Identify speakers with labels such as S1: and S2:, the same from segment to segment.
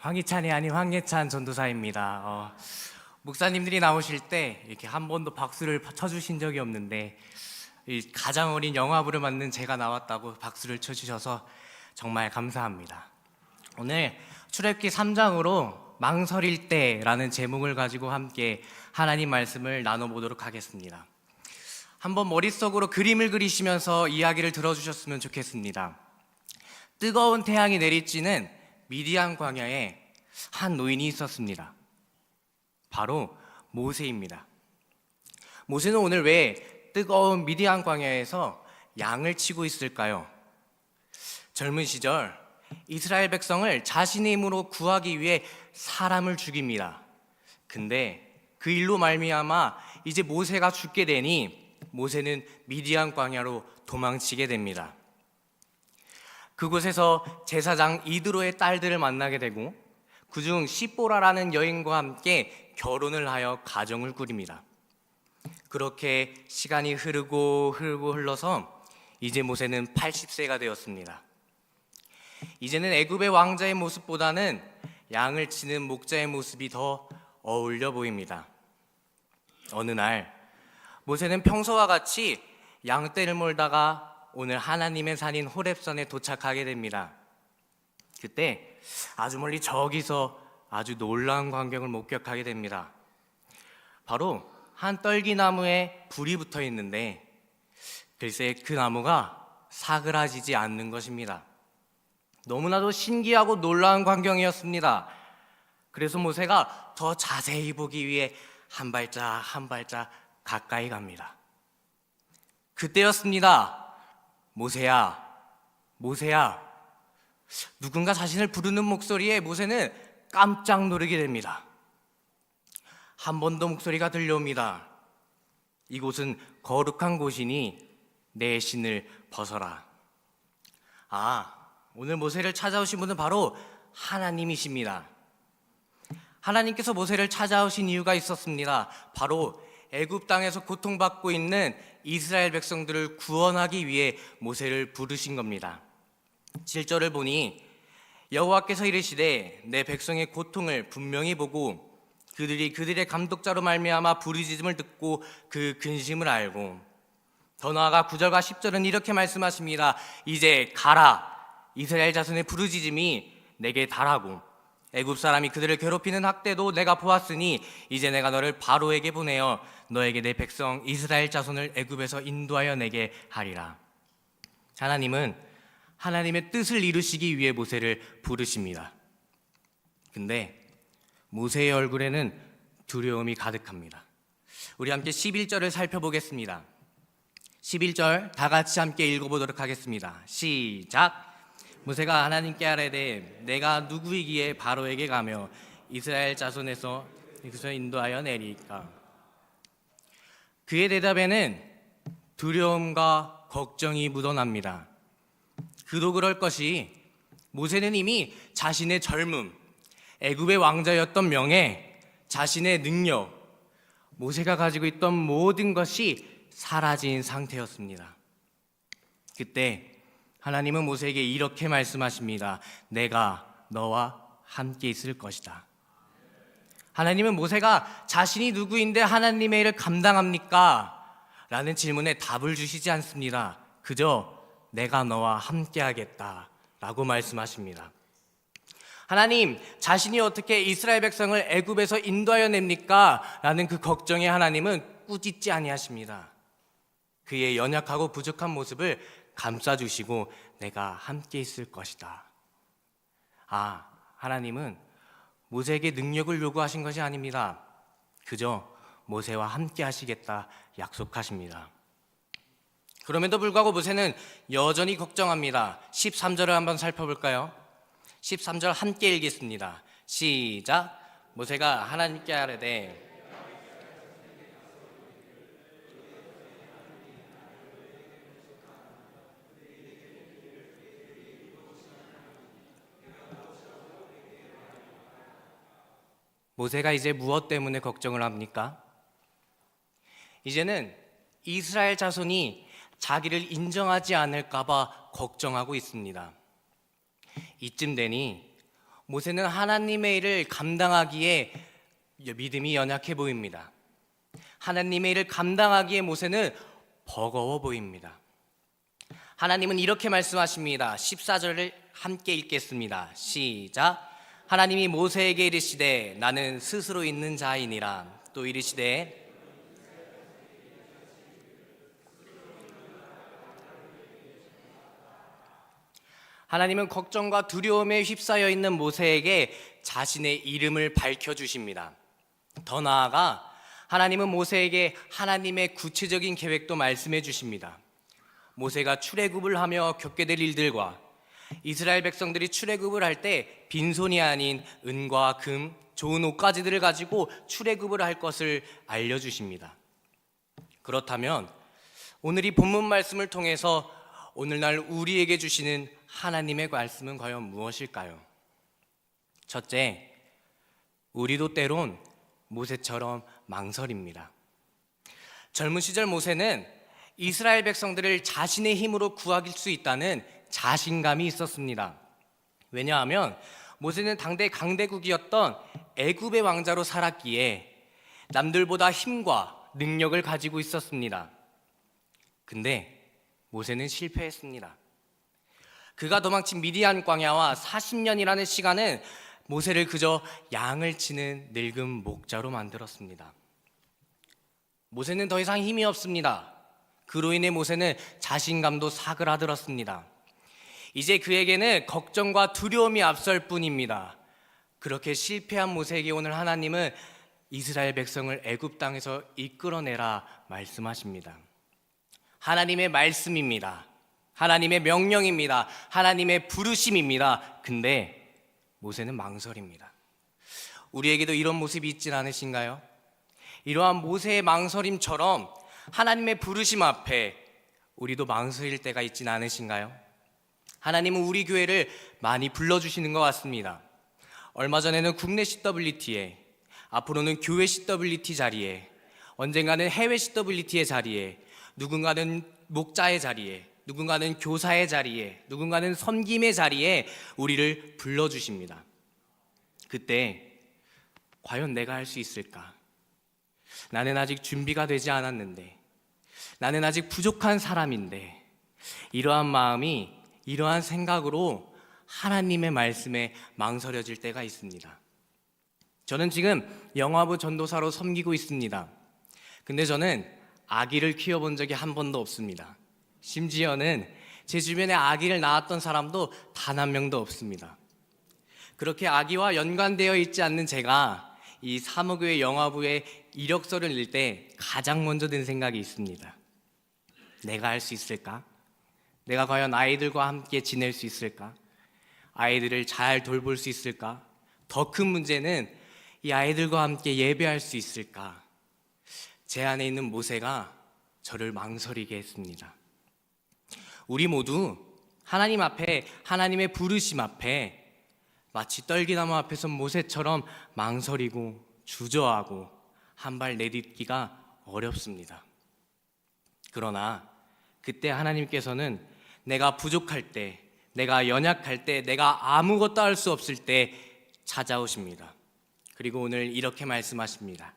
S1: 황희찬이 아닌 황예찬 전도사입니다. 어, 목사님들이 나오실 때 이렇게 한 번도 박수를 쳐주신 적이 없는데 이 가장 어린 영화부를 맡는 제가 나왔다고 박수를 쳐주셔서 정말 감사합니다. 오늘 출애굽기 3장으로 망설일 때라는 제목을 가지고 함께 하나님 말씀을 나눠보도록 하겠습니다. 한번 머릿속으로 그림을 그리시면서 이야기를 들어주셨으면 좋겠습니다. 뜨거운 태양이 내리쬐는 미디안 광야에 한 노인이 있었습니다. 바로 모세입니다. 모세는 오늘 왜 뜨거운 미디안 광야에서 양을 치고 있을까요? 젊은 시절 이스라엘 백성을 자신의 힘으로 구하기 위해 사람을 죽입니다. 근데 그 일로 말미암아 이제 모세가 죽게 되니 모세는 미디안 광야로 도망치게 됩니다. 그곳에서 제사장 이드로의 딸들을 만나게 되고 그중 시보라라는 여인과 함께 결혼을 하여 가정을 꾸립니다. 그렇게 시간이 흐르고 흐르고 흘러서 이제 모세는 80세가 되었습니다. 이제는 애굽의 왕자의 모습보다는 양을 치는 목자의 모습이 더 어울려 보입니다. 어느 날 모세는 평소와 같이 양떼를 몰다가 오늘 하나님의 산인 호렙산에 도착하게 됩니다. 그때 아주 멀리 저기서 아주 놀라운 광경을 목격하게 됩니다. 바로 한 떨기나무에 불이 붙어 있는데 글쎄 그 나무가 사그라지지 않는 것입니다. 너무나도 신기하고 놀라운 광경이었습니다. 그래서 모세가 더 자세히 보기 위해 한 발짝 한 발짝 가까이 갑니다. 그때였습니다. 모세야, 모세야. 누군가 자신을 부르는 목소리에 모세는 깜짝 놀라게 됩니다. 한 번 더 목소리가 들려옵니다. 이곳은 거룩한 곳이니 내 신을 벗어라. 아, 오늘 모세를 찾아오신 분은 바로 하나님이십니다. 하나님께서 모세를 찾아오신 이유가 있었습니다. 바로 애굽 땅에서 고통받고 있는 이스라엘 백성들을 구원하기 위해 모세를 부르신 겁니다. 7절을 보니 여호와께서 이르시되 내 백성의 고통을 분명히 보고 그들이 그들의 감독자로 말미암아 부르짖음을 듣고 그 근심을 알고 더 나아가 9절과 10절은 이렇게 말씀하십니다. 이제 가라 이스라엘 자손의 부르짖음이 내게 달하고 애굽 사람이 그들을 괴롭히는 학대도 내가 보았으니 이제 내가 너를 바로에게 보내어 너에게 내 백성 이스라엘 자손을 애굽에서 인도하여 내게 하리라. 하나님은 하나님의 뜻을 이루시기 위해 모세를 부르십니다. 근데 모세의 얼굴에는 두려움이 가득합니다. 우리 함께 11절을 살펴보겠습니다. 11절 다 같이 함께 읽어보도록 하겠습니다. 시작. 모세가 하나님께 아뢰되 내가 누구이기에 바로에게 가며 이스라엘 자손에서 여기서 인도하여 내리까 그의 대답에는 두려움과 걱정이 묻어납니다. 그도 그럴 것이 모세는 이미 자신의 젊음, 애굽의 왕자였던 명예, 자신의 능력, 모세가 가지고 있던 모든 것이 사라진 상태였습니다. 그때 하나님은 모세에게 이렇게 말씀하십니다. 내가 너와 함께 있을 것이다. 하나님은 모세가 자신이 누구인데 하나님의 일을 감당합니까? 라는 질문에 답을 주시지 않습니다. 그저 내가 너와 함께 하겠다. 라고 말씀하십니다. 하나님, 자신이 어떻게 이스라엘 백성을 애굽에서 인도하여 냅니까? 라는 그 걱정에 하나님은 꾸짖지 아니하십니다. 그의 연약하고 부족한 모습을 감싸주시고 내가 함께 있을 것이다. 아, 하나님은 모세에게 능력을 요구하신 것이 아닙니다. 그저 모세와 함께 하시겠다 약속하십니다. 그럼에도 불구하고 모세는 여전히 걱정합니다. 13절을 한번 살펴볼까요? 13절 함께 읽겠습니다. 시작. 모세가 하나님께 아뢰되 모세가 이제 무엇 때문에 걱정을 합니까? 이제는 이스라엘 자손이 자기를 인정하지 않을까봐 걱정하고 있습니다. 이쯤 되니 모세는 하나님의 일을 감당하기에 믿음이 연약해 보입니다. 하나님의 일을 감당하기에 모세는 버거워 보입니다. 하나님은 이렇게 말씀하십니다. 14절을 함께 읽겠습니다. 시작. 하나님이 모세에게 이르시되 나는 스스로 있는 자이니라. 또 이르시되 하나님은 걱정과 두려움에 휩싸여 있는 모세에게 자신의 이름을 밝혀 주십니다. 더 나아가 하나님은 모세에게 하나님의 구체적인 계획도 말씀해 주십니다. 모세가 출애굽을 하며 겪게 될 일들과 이스라엘 백성들이 출애굽을 할 때 빈손이 아닌 은과 금, 좋은 옷가지들을 가지고 출애굽을 할 것을 알려 주십니다. 그렇다면 오늘 이 본문 말씀을 통해서 오늘날 우리에게 주시는 하나님의 말씀은 과연 무엇일까요? 첫째, 우리도 때론 모세처럼 망설입니다. 젊은 시절 모세는 이스라엘 백성들을 자신의 힘으로 구하길 수 있다는 자신감이 있었습니다. 왜냐하면 모세는 당대 강대국이었던 애굽의 왕자로 살았기에 남들보다 힘과 능력을 가지고 있었습니다. 근데 모세는 실패했습니다. 그가 도망친 미디안 광야와 40년이라는 시간은 모세를 그저 양을 치는 늙은 목자로 만들었습니다. 모세는 더 이상 힘이 없습니다. 그로 인해 모세는 자신감도 사그라들었습니다. 이제 그에게는 걱정과 두려움이 앞설 뿐입니다. 그렇게 실패한 모세에게 오늘 하나님은 이스라엘 백성을 애굽 땅에서 이끌어내라 말씀하십니다. 하나님의 말씀입니다. 하나님의 명령입니다. 하나님의 부르심입니다. 근데 모세는 망설입니다. 우리에게도 이런 모습이 있진 않으신가요? 이러한 모세의 망설임처럼 하나님의 부르심 앞에 우리도 망설일 때가 있진 않으신가요? 하나님은 우리 교회를 많이 불러주시는 것 같습니다. 얼마 전에는 국내 CWT에, 앞으로는 교회 CWT 자리에, 언젠가는 해외 CWT의 자리에, 누군가는 목자의 자리에, 누군가는 교사의 자리에, 누군가는 섬김의 자리에 우리를 불러주십니다. 그때 과연 내가 할 수 있을까? 나는 아직 준비가 되지 않았는데, 나는 아직 부족한 사람인데, 이러한 마음이, 이러한 생각으로 하나님의 말씀에 망설여질 때가 있습니다. 저는 지금 영화부 전도사로 섬기고 있습니다. 근데 저는 아기를 키워본 적이 한 번도 없습니다. 심지어는 제 주변에 아기를 낳았던 사람도 단 한 명도 없습니다. 그렇게 아기와 연관되어 있지 않는 제가 이 사무교회 영화부에 이력서를 낼 때 가장 먼저 든 생각이 있습니다. 내가 할 수 있을까? 내가 과연 아이들과 함께 지낼 수 있을까? 아이들을 잘 돌볼 수 있을까? 더 큰 문제는 이 아이들과 함께 예배할 수 있을까? 제 안에 있는 모세가 저를 망설이게 했습니다. 우리 모두 하나님 앞에 하나님의 부르심 앞에 마치 떨기나무 앞에 선 모세처럼 망설이고 주저하고 한 발 내딛기가 어렵습니다. 그러나 그때 하나님께서는 내가 부족할 때, 내가 연약할 때, 내가 아무것도 할 수 없을 때 찾아오십니다. 그리고 오늘 이렇게 말씀하십니다.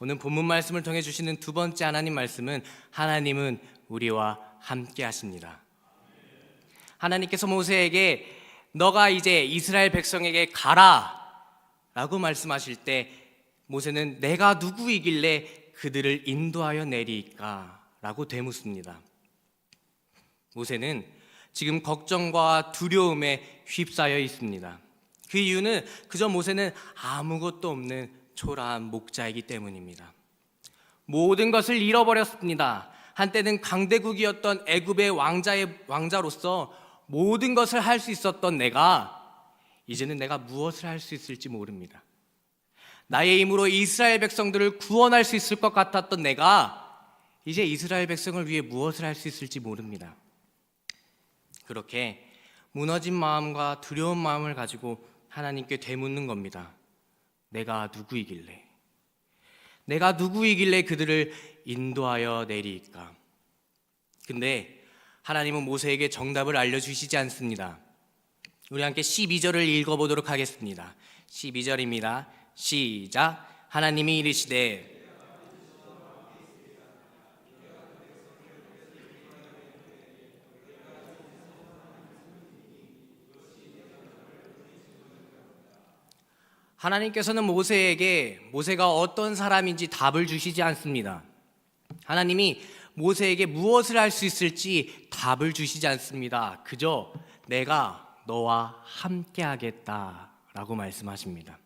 S1: 오늘 본문 말씀을 통해 주시는 두 번째 하나님 말씀은 하나님은 우리와 함께 하십니다. 하나님께서 모세에게 너가 이제 이스라엘 백성에게 가라 라고 말씀하실 때 모세는 내가 누구이길래 그들을 인도하여 내리까 라고 되묻습니다. 모세는 지금 걱정과 두려움에 휩싸여 있습니다. 그 이유는 그저 모세는 아무것도 없는 초라한 목자이기 때문입니다. 모든 것을 잃어버렸습니다. 한때는 강대국이었던 애굽의 왕자의 왕자로서 모든 것을 할 수 있었던 내가 이제는 내가 무엇을 할 수 있을지 모릅니다. 나의 힘으로 이스라엘 백성들을 구원할 수 있을 것 같았던 내가 이제 이스라엘 백성을 위해 무엇을 할 수 있을지 모릅니다. 그렇게 무너진 마음과 두려운 마음을 가지고 하나님께 되묻는 겁니다. 내가 누구이길래? 내가 누구이길래 그들을 인도하여 내리까? 근데 하나님은 모세에게 정답을 알려주시지 않습니다. 우리 함께 12절을 읽어보도록 하겠습니다. 12절입니다. 시작. 하나님이 이르시되 하나님께서는 모세에게 모세가 어떤 사람인지 답을 주시지 않습니다. 하나님이 모세에게 무엇을 할 수 있을지 답을 주시지 않습니다. 그저 내가 너와 함께 하겠다라고 말씀하십니다.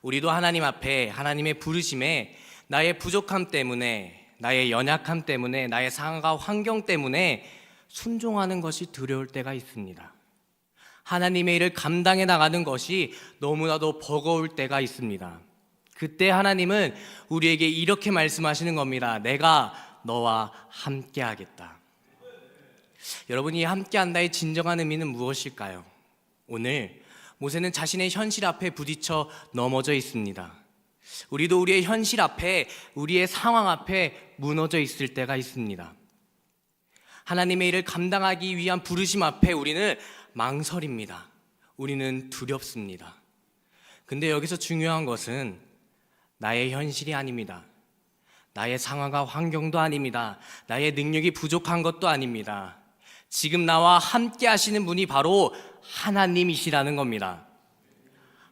S1: 우리도 하나님 앞에 하나님의 부르심에 나의 부족함 때문에 나의 연약함 때문에 나의 상황과 환경 때문에 순종하는 것이 두려울 때가 있습니다. 하나님의 일을 감당해 나가는 것이 너무나도 버거울 때가 있습니다. 그때 하나님은 우리에게 이렇게 말씀하시는 겁니다. 내가 너와 함께 하겠다. 여러분이 함께 한다의 진정한 의미는 무엇일까요? 오늘 모세는 자신의 현실 앞에 부딪혀 넘어져 있습니다. 우리도 우리의 현실 앞에, 우리의 상황 앞에 무너져 있을 때가 있습니다. 하나님의 일을 감당하기 위한 부르심 앞에 우리는 망설입니다. 우리는 두렵습니다. 근데 여기서 중요한 것은 나의 현실이 아닙니다. 나의 상황과 환경도 아닙니다. 나의 능력이 부족한 것도 아닙니다. 지금 나와 함께 하시는 분이 바로 하나님이시라는 겁니다.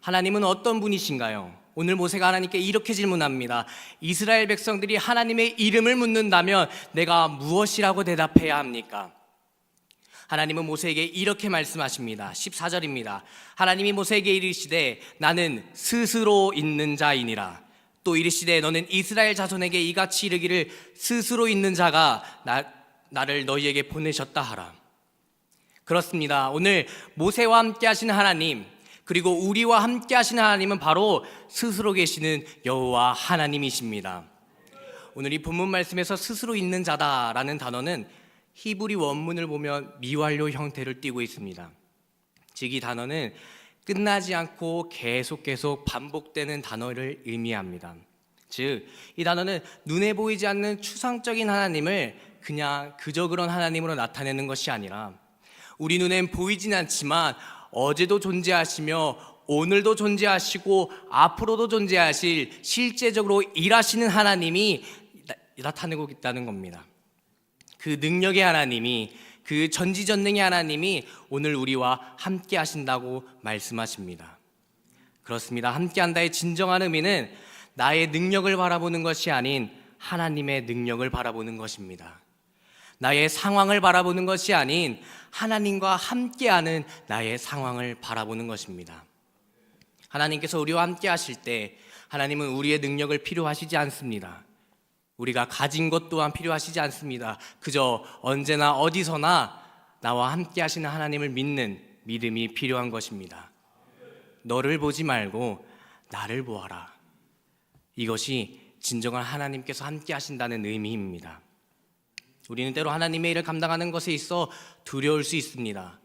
S1: 하나님은 어떤 분이신가요? 오늘 모세가 하나님께 이렇게 질문합니다. 이스라엘 백성들이 하나님의 이름을 묻는다면 내가 무엇이라고 대답해야 합니까? 하나님은 모세에게 이렇게 말씀하십니다. 14절입니다. 하나님이 모세에게 이르시되 나는 스스로 있는 자이니라. 또 이르시되 너는 이스라엘 자손에게 이같이 이르기를 스스로 있는 자가 나, 나를 너희에게 보내셨다 하라. 그렇습니다. 오늘 모세와 함께 하시는 하나님 그리고 우리와 함께 하시는 하나님은 바로 스스로 계시는 여호와 하나님이십니다. 오늘 이 본문 말씀에서 스스로 있는 자다라는 단어는 히브리 원문을 보면 미완료 형태를 띠고 있습니다. 즉 이 단어는 끝나지 않고 계속 계속 반복되는 단어를 의미합니다. 즉, 이 단어는 눈에 보이지 않는 추상적인 하나님을 그냥 그저 그런 하나님으로 나타내는 것이 아니라 우리 눈엔 보이진 않지만 어제도 존재하시며 오늘도 존재하시고 앞으로도 존재하실 실제적으로 일하시는 하나님이 나- 나타내고 있다는 겁니다. 그 능력의 하나님이 그 전지전능의 하나님이 오늘 우리와 함께 하신다고 말씀하십니다. 그렇습니다. 함께 한다의 진정한 의미는 나의 능력을 바라보는 것이 아닌 하나님의 능력을 바라보는 것입니다. 나의 상황을 바라보는 것이 아닌 하나님과 함께하는 나의 상황을 바라보는 것입니다. 하나님께서 우리와 함께 하실 때 하나님은 우리의 능력을 필요하시지 않습니다. 우리가 가진 것 또한 필요하시지 않습니다. 그저 언제나 어디서나 나와 함께 하시는 하나님을 믿는 믿음이 필요한 것입니다. 너를 보지 말고 나를 보아라. 이것이 진정한 하나님께서 함께 하신다는 의미입니다. 우리는 때로 하나님의 일을 감당하는 것에 있어 두려울 수 있습니다.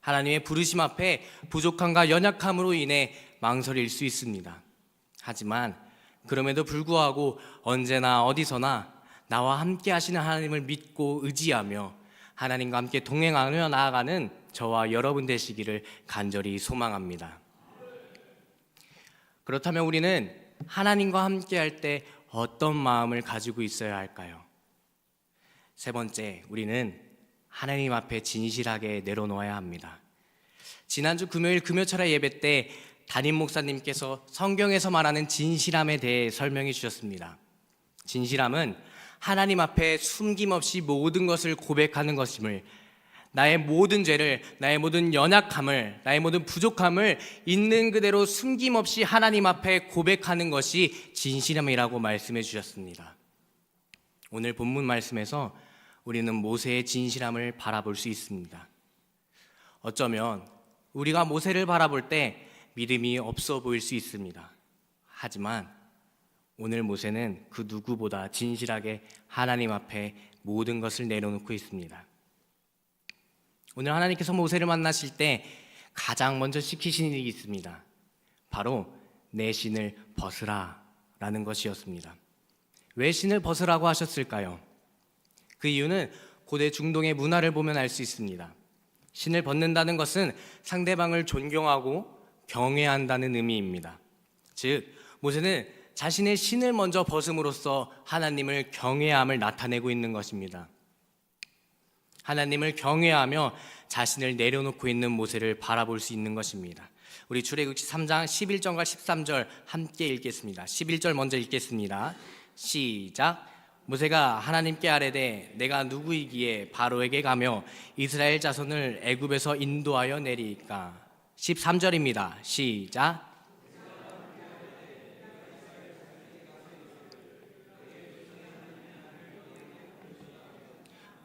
S1: 하나님의 부르심 앞에 부족함과 연약함으로 인해 망설일 수 있습니다. 하지만 그럼에도 불구하고 언제나 어디서나 나와 함께 하시는 하나님을 믿고 의지하며 하나님과 함께 동행하며 나아가는 저와 여러분 되시기를 간절히 소망합니다. 그렇다면 우리는 하나님과 함께 할 때 어떤 마음을 가지고 있어야 할까요? 세 번째, 우리는 하나님 앞에 진실하게 내려놓아야 합니다. 지난주 금요일 금요철야 예배 때 담임 목사님께서 성경에서 말하는 진실함에 대해 설명해 주셨습니다. 진실함은 하나님 앞에 숨김없이 모든 것을 고백하는 것임을 나의 모든 죄를, 나의 모든 연약함을, 나의 모든 부족함을 있는 그대로 숨김없이 하나님 앞에 고백하는 것이 진실함이라고 말씀해 주셨습니다. 오늘 본문 말씀에서 우리는 모세의 진실함을 바라볼 수 있습니다. 어쩌면 우리가 모세를 바라볼 때 믿음이 없어 보일 수 있습니다. 하지만 오늘 모세는 그 누구보다 진실하게 하나님 앞에 모든 것을 내려놓고 있습니다. 오늘 하나님께서 모세를 만나실 때 가장 먼저 시키신 일이 있습니다. 바로 내 신을 벗으라 라는 것이었습니다. 왜 신을 벗으라고 하셨을까요? 그 이유는 고대 중동의 문화를 보면 알 수 있습니다. 신을 벗는다는 것은 상대방을 존경하고 경외한다는 의미입니다. 즉, 모세는 자신의 신을 먼저 벗음으로써 하나님을 경외함을 나타내고 있는 것입니다. 하나님을 경외하며 자신을 내려놓고 있는 모세를 바라볼 수 있는 것입니다. 우리 출애굽기 3장 11절과 13절 함께 읽겠습니다. 11절 먼저 읽겠습니다. 시작. 모세가 하나님께 아뢰되 내가 누구이기에 바로에게 가며 이스라엘 자손을 애굽에서 인도하여 내리까 13절입니다. 시작.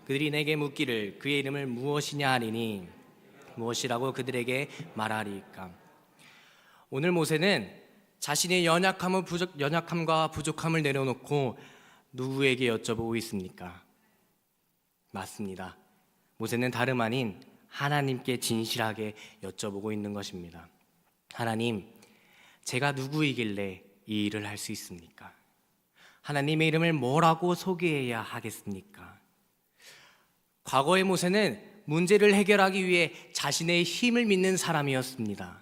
S1: 그들이 내게 묻기를 그의 이름을 무엇이냐 하리니 무엇이라고 그들에게 말하리까 오늘 모세는 자신의 연약함을 부족, 연약함과 부족함을 내려놓고 누구에게 여쭤보고 있습니까? 맞습니다. 모세는 다름 아닌 하나님께 진실하게 여쭤보고 있는 것입니다. 하나님, 제가 누구이길래 이 일을 할 수 있습니까? 하나님의 이름을 뭐라고 소개해야 하겠습니까? 과거의 모세는 문제를 해결하기 위해 자신의 힘을 믿는 사람이었습니다.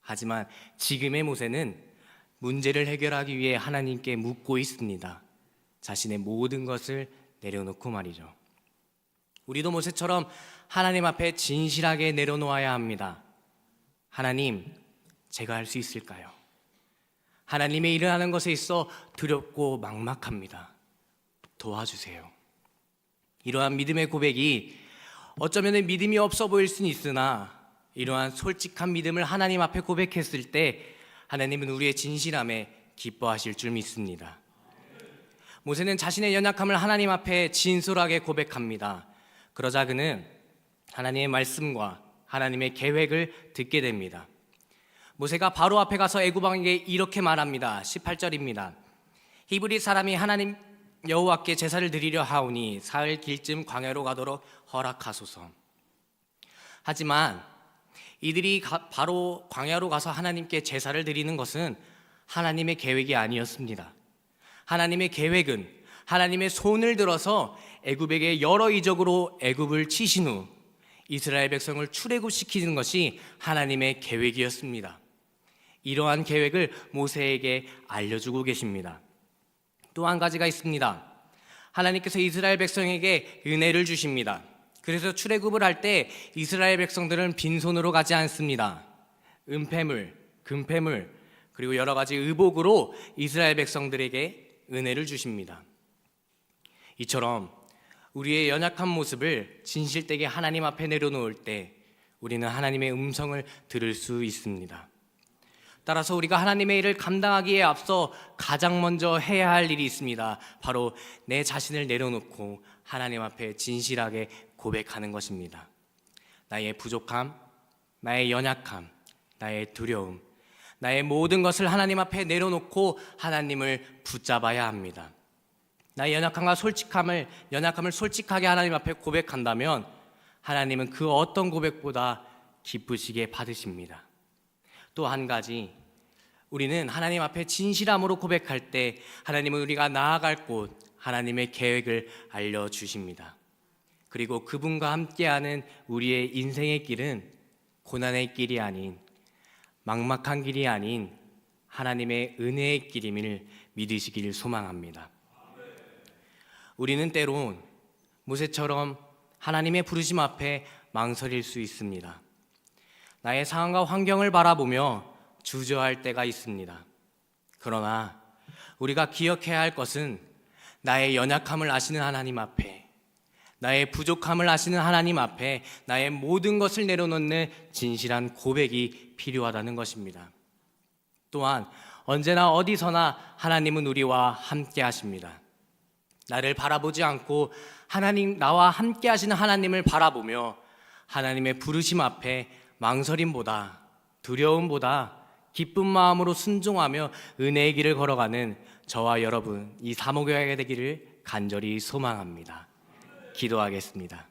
S1: 하지만 지금의 모세는 문제를 해결하기 위해 하나님께 묻고 있습니다. 자신의 모든 것을 내려놓고 말이죠. 우리도 모세처럼 하나님 앞에 진실하게 내려놓아야 합니다. 하나님, 제가 할 수 있을까요? 하나님의 일을 하는 것에 있어 두렵고 막막합니다. 도와주세요. 이러한 믿음의 고백이 어쩌면 믿음이 없어 보일 수는 있으나 이러한 솔직한 믿음을 하나님 앞에 고백했을 때 하나님은 우리의 진실함에 기뻐하실 줄 믿습니다. 모세는 자신의 연약함을 하나님 앞에 진솔하게 고백합니다. 그러자 그는 하나님의 말씀과 하나님의 계획을 듣게 됩니다. 모세가 바로 앞에 가서 애굽왕에게 이렇게 말합니다. 18절입니다. 히브리 사람이 하나님 여호와께 제사를 드리려 하오니 사흘 길쯤 광야로 가도록 허락하소서. 하지만 이들이 가, 바로 광야로 가서 하나님께 제사를 드리는 것은 하나님의 계획이 아니었습니다. 하나님의 계획은 하나님의 손을 들어서 애굽에게 여러 이적으로 애굽을 치신 후 이스라엘 백성을 출애굽시키는 것이 하나님의 계획이었습니다. 이러한 계획을 모세에게 알려주고 계십니다. 또 한 가지가 있습니다. 하나님께서 이스라엘 백성에게 은혜를 주십니다. 그래서 출애굽을 할 때 이스라엘 백성들은 빈손으로 가지 않습니다. 은폐물, 금폐물, 그리고 여러 가지 의복으로 이스라엘 백성들에게 은혜를 주십니다. 이처럼 우리의 연약한 모습을 진실되게 하나님 앞에 내려놓을 때 우리는 하나님의 음성을 들을 수 있습니다. 따라서 우리가 하나님의 일을 감당하기에 앞서 가장 먼저 해야 할 일이 있습니다. 바로 내 자신을 내려놓고 하나님 앞에 진실하게 고백하는 것입니다. 나의 부족함, 나의 연약함, 나의 두려움, 나의 모든 것을 하나님 앞에 내려놓고 하나님을 붙잡아야 합니다. 나의 연약함과 솔직함을 연약함을 솔직하게 하나님 앞에 고백한다면 하나님은 그 어떤 고백보다 기쁘시게 받으십니다. 또 한 가지 우리는 하나님 앞에 진실함으로 고백할 때 하나님은 우리가 나아갈 곳 하나님의 계획을 알려 주십니다. 그리고 그분과 함께하는 우리의 인생의 길은 고난의 길이 아닌 막막한 길이 아닌 하나님의 은혜의 길임을 믿으시길 소망합니다. 우리는 때론 모세처럼 하나님의 부르심 앞에 망설일 수 있습니다. 나의 상황과 환경을 바라보며 주저할 때가 있습니다. 그러나 우리가 기억해야 할 것은 나의 연약함을 아시는 하나님 앞에 나의 부족함을 아시는 하나님 앞에 나의 모든 것을 내려놓는 진실한 고백이 필요하다는 것입니다. 또한 언제나 어디서나 하나님은 우리와 함께 하십니다. 나를 바라보지 않고 하나님 나와 함께 하시는 하나님을 바라보며 하나님의 부르심 앞에 망설임보다 두려움보다 기쁜 마음으로 순종하며 은혜의 길을 걸어가는 저와 여러분 이 사모교회가 되기를 간절히 소망합니다. 기도하겠습니다.